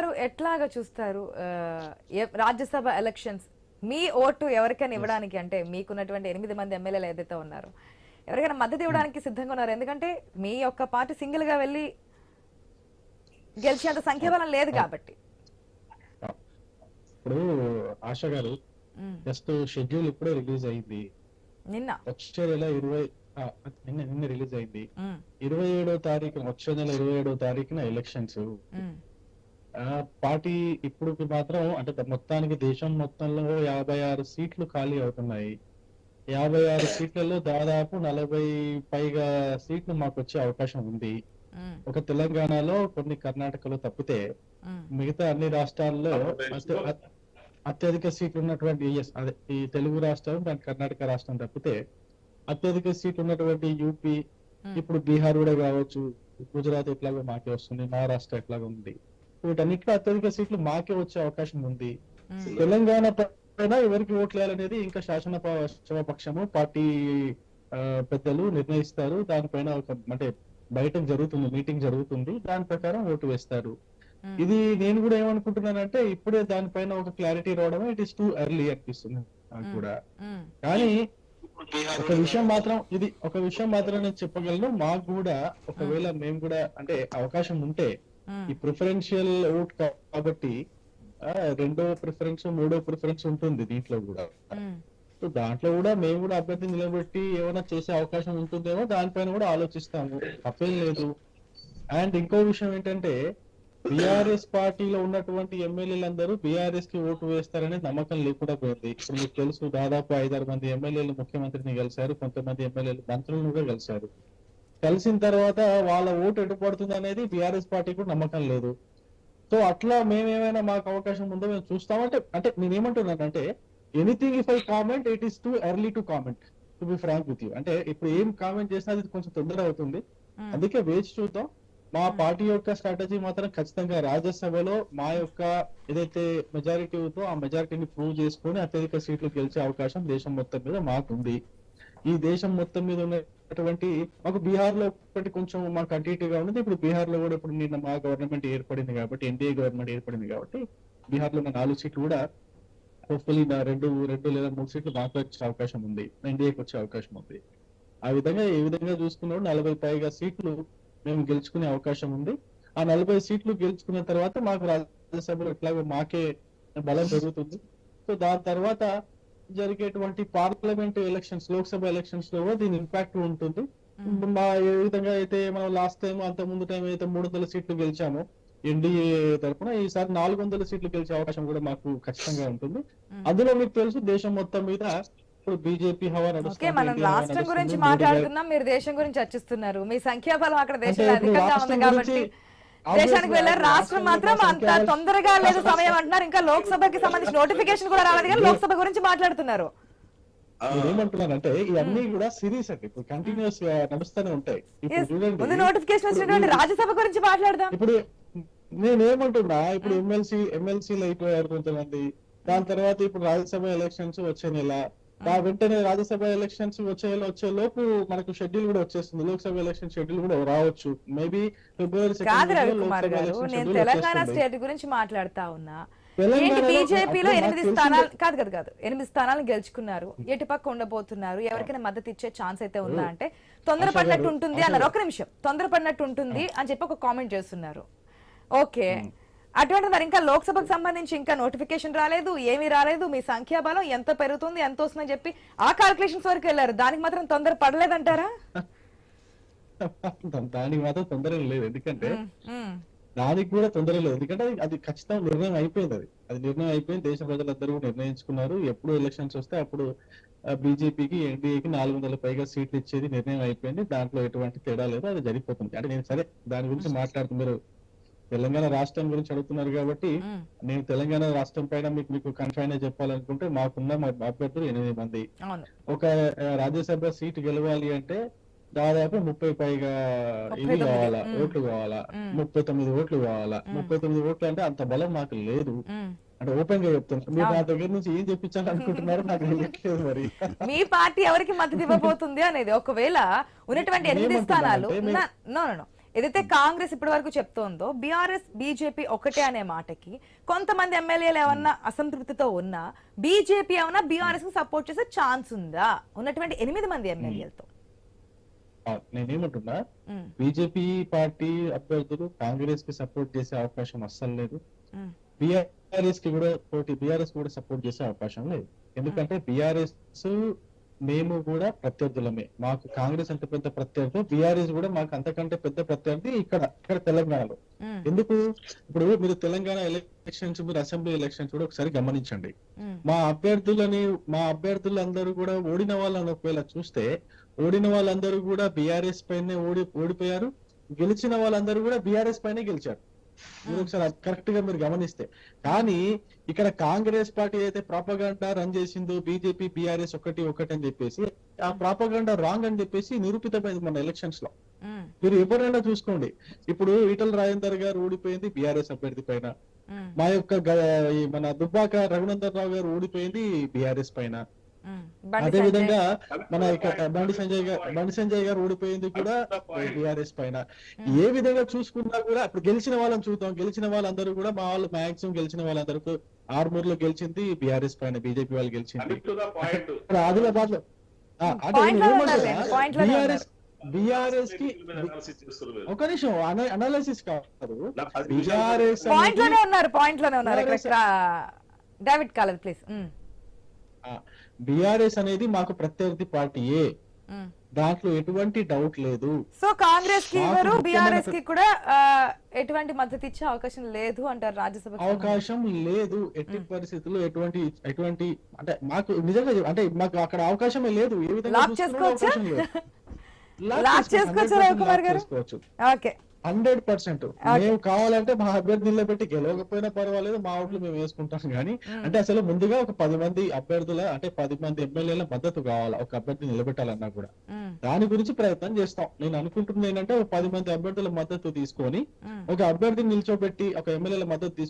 గారు ఎట్లాగా చూస్తారు రాజ్యసభ ఎలక్షన్స్ మీ ఓటు ఎవరికైనా ఇవ్వడానికి అంటే మీకున్నటువంటి ఎనిమిది మంది ఎమ్మెల్యేలు ఏదైతే ఉన్నారో ఎవరికైనా మద్దతు ఇవ్వడానికి సిద్ధంగా ఉన్నారు? ఎందుకంటే మీ యొక్క పార్టీ సింగిల్గా వెళ్ళి గెలిచేంత సంఖ్యాబలం లేదు కాబట్టి. ఇప్పుడు ఆశ గారు జస్ట్ షెడ్యూల్ ఇప్పుడే రిలీజ్ అయింది. నిన్న. వచ్చే నెల ఇరవై నిన్న నిన్న రిలీజ్ అయింది. ఇరవై ఏడో తారీఖున వచ్చే నెల ఇరవై ఏడో తారీఖున ఎలక్షన్స్ పార్టీ ఇప్పుడు మాత్రం అంటే మొత్తానికి దేశం మొత్తంలో యాభై ఆరు సీట్లు ఖాళీ అవుతున్నాయి. యాభై ఆరు సీట్లలో దాదాపు నలభై పైగా సీట్లు మాకు వచ్చే అవకాశం ఉంది. ఉమ్, ఒక తెలంగాణలో కొన్ని కర్ణాటకలో తప్పితే ఉమ్, మిగతా అన్ని రాష్ట్రాల్లో అత్య- అత్- అత్యధిక సీట్లు ఉన్నటువంటి అదే ఈ తెలుగు రాష్ట్రం దాని కర్ణాటక రాష్ట్రం తప్పితే అత్యధిక సీట్లు ఉన్నటువంటి యూపీ ఉమ్, ఇప్పుడు బీహార్ కూడా కావచ్చు గుజరాత్ ఎట్లాగో మాకే వస్తుంది మహారాష్ట్ర ఎట్లాగో ఉంది. వీటన్నిటిలో అత్యధిక సీట్లు మాకే వచ్చే అవకాశం ఉంది. తెలంగాణ పైన ఎవరికి ఓట్లు వేయాలనేది ఇంకా శాసన పక్షము పార్టీ పెద్దలు నిర్ణయిస్తారు. దానిపైన ఒక అంటే బయటకు జరుగుతుంది మీటింగ్ జరుగుతుంది. దాని ప్రకారం ఓటు వేస్తారు. ఇది నేను కూడా ఏమనుకుంటున్నానంటే ఇప్పుడే దానిపైన ఒక క్లారిటీ రావడం ఇట్ ఇస్ టూ ఎర్లీ అనిపిస్తుంది నాకు. కూడా. కానీ ఒక విషయం మాత్రం ఇది ఒక విషయం మాత్రం నేను చెప్పగలను. మాకు కూడా ఒకవేళ మేము కూడా అంటే అవకాశం ఉంటే ఈ ప్రిఫరెన్షియల్ ఓట్ కాబట్టి రెండో ప్రిఫరెన్స్ మూడో ప్రిఫరెన్స్ ఉంటుంది దీంట్లో కూడా. ఉమ్, సో దాంట్లో కూడా మేము కూడా అభ్యర్థి నిలబెట్టి ఏమైనా చేసే అవకాశం ఉంటుందేమో దానిపైన కూడా ఆలోచిస్తాము. తప్పేం లేదు. అండ్ ఇంకో విషయం ఏంటంటే బీఆర్ఎస్ పార్టీలో ఉన్నటువంటి ఎమ్మెల్యేలందరూ బీఆర్ఎస్కి ఓటు వేస్తారనే నమ్మకం లేకుండా పోయింది. ఇప్పుడు మీకు తెలుసు దాదాపు ఐదారు మంది ఎమ్మెల్యేలు ముఖ్యమంత్రిని కలిశారు కొంతమంది ఎమ్మెల్యేలు మంత్రులను కూడా కలిశారు కలిసిన తర్వాత వాళ్ళ ఓటు ఎటు పడుతుంది అనేది బీఆర్ఎస్ పార్టీ కూడా నమ్మకం లేదు. సో అట్లా మేమేమైనా మాకు అవకాశం ఉందో మేము చూస్తామంటే అంటే నేను ఏమంటున్నానంటే anything if I comment it is too early to comment to be frank with you అంటే ఇప్పుడు ఏం కామెంట్ చేసినా అది కొంచెం తొందర అవుతుంది. అందుకే వేచి చూద్దాం. మా పార్టీ యొక్క స్ట్రాటజీ మాత్రం ఖచ్చితంగా రాజ్యసభలో మా యొక్క ఏదైతే మెజారిటీ ఉందో ఆ మెజారిటీని ప్రూవ్ చేసుకొని అత్యధిక సీట్లు గెలిచే అవకాశం దేశం మొత్తం మీద మాకుంది. ఈ దేశం మొత్తం మీద అటువంటి మాకు బీహార్లో ఒకటి కొంచెం మాకు అటు ఇటుగా ఉన్నది. ఇప్పుడు బీహార్లో కూడా ఇప్పుడు నిన్న మా గవర్నమెంట్ ఏర్పడింది కాబట్టి ఎన్డీఏ గవర్నమెంట్ ఏర్పడింది కాబట్టి బీహార్లో ఉన్న నాలుగు సీట్లు కూడా హోప్ఫుల్లీ రెండు రెండు లేదా మూడు సీట్లు మాకు వచ్చే అవకాశం ఉంది. ఎన్డీఏకి వచ్చే అవకాశం ఉంది. ఆ విధంగా ఏ విధంగా చూసుకున్నాడు నలభై పైగా సీట్లు మేము గెలుచుకునే అవకాశం ఉంది. ఆ నలభై సీట్లు గెలుచుకున్న తర్వాత మాకు రాజ్యసభలో ఎట్లాగో మాకే బలం పెరుగుతుంది. సో దాని తర్వాత జరిగేటువంటి పార్లమెంట్ ఎలక్షన్స్ లోక్సభ ఎలక్షన్స్లో కూడా దీని ఇంపాక్ట్ ఉంటుంది. ఏ విధంగా అయితే మనం లాస్ట్ టైం అంత ముందు టైం అయితే మూడు వందల సీట్లు గెలిచామో ఎన్డీఏ తరఫున ఈసారి నాలుగు వందల సీట్లు గెలిచే అవకాశం కూడా మాకు ఖచ్చితంగా ఉంటుంది. అందులో మీకు తెలుసు దేశం మొత్తం మీద ఇప్పుడు బీజేపీ హవా నడుస్తుంది మనం రాష్ట్రం గురించి మాట్లాడుతున్నాం మీరు దేశం గురించి చర్చిస్తున్నారు. మీ సంఖ్యాబలం అక్కడ దేశంలో అధికంగా ఉంది కాబట్టి. దేశానికి వెళ్ళారు రాష్ట్రం మాత్రం అంత తొందరగా లేదు సమయం అంటున్నారు. ఇంకా లోక్సభకి సంబంధించి నోటిఫికేషన్ కూడా రాలేదు కానీ లోక్సభ గురించి మాట్లాడుతున్నారు. నేను ఏమంటున్నానంటే ఇవన్నీ కూడా సిరీస్ అండి. ఇప్పుడు కంటిన్యూస్గా నడుస్తూనే ఉంటాయి. ఇప్పుడు నోటిఫికేషన్ వచ్చినటువంటి రాజ్యసభ గురించి మాట్లాడదాం. ఇప్పుడు నేను ఏమంటున్నా ఇప్పుడు ఎమ్మెల్సీ ఎమ్మెల్సీలు అయిపోయారు కొంతమంది. దాని తర్వాత ఇప్పుడు రాజ్యసభ ఎలక్షన్స్ వచ్చే నెల వెంటనే రాజ్యసభ ఎలక్షన్స్ వచ్చే వచ్చే లోపు మనకు షెడ్యూల్ కూడా వచ్చేస్తుంది. లోక్సభ ఎలక్షన్ షెడ్యూల్ కూడా రావచ్చు. మేబీ ఫిబ్రవరి కాదు రవికుమార్ గారు నేను తెలంగాణ. స్టేట్ గురించి మాట్లాడుతా ఉన్నా. బీజేపీలో ఎనిమిది స్థానాలు కాదు కాదు కాదు. ఎనిమిది స్థానాలు గెలుచుకున్నారు. ఎటు పక్క ఉండబోతున్నారు? ఎవరికైనా మద్దతు ఇచ్చే ఛాన్స్ అయితే ఉందా అంటే తొందరపడినట్టు ఉంటుంది అన్నారు. ఒక నిమిషం. తొందరపడినట్టు ఉంటుంది అని చెప్పి ఒక కామెంట్ చేస్తున్నారు. ఓకే. అటువంటి మరి ఇంకా లోక్సభకు సంబంధించి ఇంకా నోటిఫికేషన్ రాలేదు ఏమీ రాలేదు మీ సంఖ్యాబలం ఎంత పెరుగుతుంది ఎంత వస్తుందని చెప్పి ఆ కాల్కులేషన్స్ వరకు వెళ్ళారు. దానికి మాత్రం తొందర పడలేదంటారా? దానికి మాత్రం తొందర లేదు. ఎందుకంటే దానికి కూడా తొందర లేదు. ఎందుకంటే అది- ఖచ్చితంగా నిర్ణయం అయిపోయింది అది. అది నిర్ణయం అయిపోయింది. దేశ ప్రజలందరూ నిర్ణయించుకున్నారు. ఎప్పుడు ఎలక్షన్స్ వస్తే అప్పుడు బీజేపీకి ఎన్డీఏకి నాలుగు వందల పైగా సీట్లు ఇచ్చేది నిర్ణయం అయిపోయింది. దాంట్లో ఎటువంటి తేడా లేదు. అది జరిగిపోతుంది. అంటే నేను సరే దాని గురించి మాట్లాడుతూ మీరు తెలంగాణ రాష్ట్రం గురించి అడుగుతున్నారు కాబట్టి నేను తెలంగాణ రాష్ట్రం పైన మీకు మీకు కన్ఫైన్ చెప్పాలనుకుంటే మాకున్న మా అభ్యర్థులు ఎనిమిది మంది. ఒక రాజ్యసభ సీట్ గెలవాలి అంటే దాదాపు ముప్పై పైగా ఇది. కావాలా. ఓట్లు కావాలా. ముప్పై తొమ్మిది ఓట్లు కావాలా? ముప్పై తొమ్మిది ఓట్లు అంటే అంత బలం మాకు లేదు. అంటే ఓపెన్గా చెప్తాను మీరు నా దగ్గర నుంచి ఏం చెప్పించాలి అనుకుంటున్నారు నాకు తెలియట్లేదు మరి. మీ పార్టీ ఎవరికి మద్దతు ఇవ్వబోతుంది అనేది ఒకవేళ ఉన్నటువంటి ఎనిమిది స్థానాలు ఏదైతే కాంగ్రెస్ ఇప్పటి వరకు చెప్తోందో బీఆర్ఎస్ బీజేపీ ఒకటే అనే మాటకి కొంతమంది ఎమ్మెల్యేలు ఏమన్నా అసంతృప్తితో ఉన్నా బీజేపీ ఏమన్నా బీఆర్ఎస్కి సపోర్ట్ చేసే ఛాన్స్ ఉందా? ఉన్నటువంటి ఎనిమిది మంది ఎమ్మెల్యేలతో. నేనేమంటున్నా బీజేపీ పార్టీ అభ్యర్థులు కాంగ్రెస్కి సపోర్ట్ చేసే అవకాశం అస్సలు లేదు. బీఆర్ఎస్కి కూడా పోటీ బీఆర్ఎస్ కూడా సపోర్ట్ చేసే అవకాశం లేదు. ఎందుకంటే బీఆర్ఎస్ మేము కూడా ప్రత్యర్థులమే. మాకు కాంగ్రెస్ అంటే పెద్ద ప్రత్యర్థి బీఆర్ఎస్ కూడా మాకు అంతకంటే పెద్ద ప్రత్యర్థి ఇక్కడ ఇక్కడ తెలంగాణలో. ఎందుకు? ఇప్పుడు మీరు తెలంగాణ ఎలక్షన్స్ మీరు అసెంబ్లీ ఎలక్షన్స్ కూడా ఒకసారి గమనించండి. మా అభ్యర్థులని మా అభ్యర్థులందరూ కూడా ఓడిన వాళ్ళని ఒకవేళ చూస్తే ఓడిన వాళ్ళందరూ కూడా బీఆర్ఎస్ పైనే ఓడి ఓడిపోయారు. గెలిచిన వాళ్ళందరూ కూడా బీఆర్ఎస్ పైనే గెలిచారు. మీరు ఒకసారి కరెక్ట్గా మీరు గమనిస్తే. కానీ ఇక్కడ కాంగ్రెస్ పార్టీ అయితే ప్రాపగండా రన్ చేసిందో బీజేపీ బీఆర్ఎస్ ఒకటి ఒకటి అని చెప్పేసి ఆ ప్రాపగండా రాంగ్ అని చెప్పేసి నిరూపితమైంది మన ఎలక్షన్స్లో. మీరు ఎవరైనా చూసుకోండి. ఇప్పుడు ఈటల రాజేందర్ గారు ఓడిపోయింది బీఆర్ఎస్ అభ్యర్థి పైన. మా యొక్క మన దుబ్బాక రఘునందన్ రావు గారు ఓడిపోయింది బీఆర్ఎస్ పైన. అదే. విధంగా మన ఇక్కడ బండి సంజయ్ గారు బండి సంజయ్ గారు ఓడిపోయింది కూడా బీఆర్ఎస్ పైన. ఏ విధంగా చూసుకున్నా కూడా ఇప్పుడు గెలిచిన వాళ్ళని చూద్దాం. గెలిచిన వాళ్ళందరూ కూడా మా వాళ్ళు మాక్సిమం గెలిచిన వాళ్ళందరూ ఆర్మూర్లో గెలిచింది బీఆర్ఎస్ పైన బీజేపీ వాళ్ళు గెలిచింది. ఆదిలాబాద్లో బీఆర్ఎస్ బీఆర్ఎస్కి. ఒక నిమిషం అనాలిసిస్ కాదు. బీఆర్ఎస్ పాయింట్లోనే ఉన్నారు పాయింట్లోనే ఉన్నారు. డేవిడ్ కాలేదు ప్లీజ్ బీఆర్ఎస్ అనేది మాకు ప్రత్యర్థి పార్టీయే దాంట్లో ఎటువంటి డౌట్ లేదు. సో కాంగ్రెస్కి ఇవ్వరు బీఆర్ఎస్కి కూడా ఎటువంటి మద్దతు ఇచ్చే అవకాశం లేదు అంటారు రాజ్యసభ అవకాశం లేదు. ఎట్టి పరిస్థితుల్లో ఎటువంటి ఎటువంటి అంటే మాకు నిజంగా అంటే మాకు అక్కడ అవకాశమే లేదు. ఏ విధంగా చేసుకోవచ్చా? అవకాశం లేదు. లాక్ చేసుకోవచ్చా 100% రవికుమార్ లాక్ గారు? చేసుకోవచ్చు. ఓకే. Hundred percent. మేము కావాలంటే మా అభ్యర్థి నిలబెట్టి గెలవకపోయినా పర్వాలేదు మా ఓట్లు మేము వేసుకుంటాం కానీ అంటే అసలు ముందుగా ఒక పది మంది అభ్యర్థుల అంటే పది మంది ఎమ్మెల్యేల మద్దతు కావాలి ఒక అభ్యర్థి నిలబెట్టాలన్నా కూడా. దాని గురించి ప్రయత్నం చేస్తాం. నేను అనుకుంటుంది ఏంటంటే ఒక పది మంది అభ్యర్థుల మద్దతు తీసుకొని ఒక అభ్యర్థిని నిల్చోబెట్టి ఒక ఎమ్మెల్యేల మద్దతు తీసుకొని